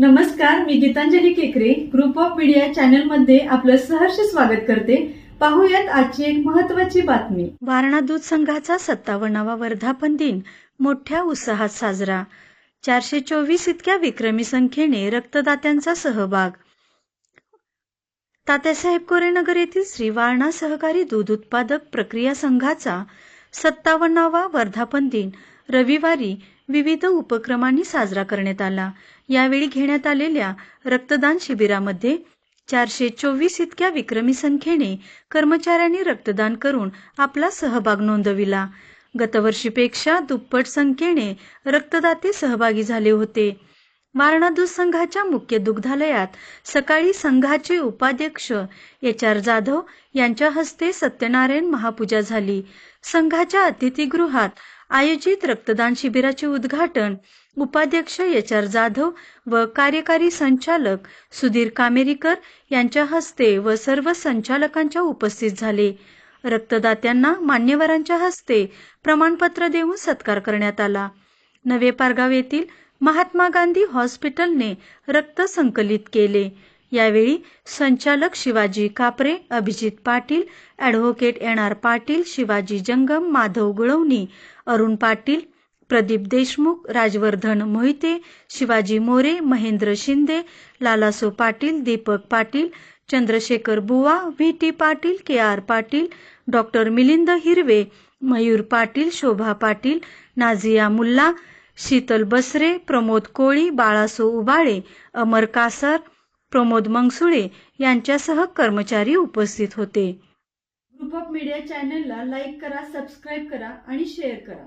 नमस्कार मी गीतांजली केकरे. Group of media चॅनलमध्ये आपलं सहर्ष स्वागत करते. पाहूयात आजची एक महत्वाची बातमी. वारणा दूध संघाचा सत्तावन्नावा वर्धापन दिन. मोठ्या उत्साहात साजरा. चारशे चोवीस इतक्या विक्रमी संख्येने रक्तदात्यांचा सहभाग. तात्यासाहेब कोरेनगर येथील श्री वारणा सहकारी दूध उत्पादक प्रक्रिया संघाचा सत्तावन्नावा वर्धापन दिन. रविवारी विविध उपक्रमांनी साजरा करण्यात आला. यावेळी घेण्यात आलेल्या रक्तदान शिबिरामध्ये चारशे चोवीस इतक्या विक्रमी संख्येने कर्मचाऱ्यांनी रक्तदान करून आपला सहभाग नोंदविला. गतवर्षीपेक्षा दुप्पट संख्येने रक्तदाते सहभागी झाले होते. वारणा दूध संघाच्या मुख्य दुग्धालयात सकाळी संघाचे उपाध्यक्ष एच आर जाधव यांच्या हस्ते सत्यनारायण महापूजा झाली. संघाच्या अतिथीगृहात आयोजित रक्तदान शिबिराचे उद्घाटन उपाध्यक्ष एच आर जाधव व कार्यकारी संचालक सुधीर कामेरीकर यांच्या हस्ते व सर्व संचालकांच्या उपस्थित झाले. रक्तदात्यांना मान्यवरांच्या हस्ते प्रमाणपत्र देऊन सत्कार करण्यात आला. नवे पारगाव येथील महात्मा गांधी हॉस्पिटलने रक्त संकलित केले. यावेळी संचालक Shivaji Kapare Abhijit Patil advocate N R Patil Shivaji Jangam Madhav Gulvani Arun Patil Pradeep Deshmukh Rajvardhan Mohite Shivaji More Mahendra Shinde Lalaso Patil Deepak Patil Chandrashekhar Buva V T Patil K R Patil doctor Milind Hirve Mayur Patil Shobha Patil Nazia Mulla Sheetal Basre Pramod Koli Balaso Ubale Amar Kasar Pramod Mangsule यांच्यासह कर्मचारी उपस्थित होते. Group of media चॅनलला like करा subscribe करा आणि share करा.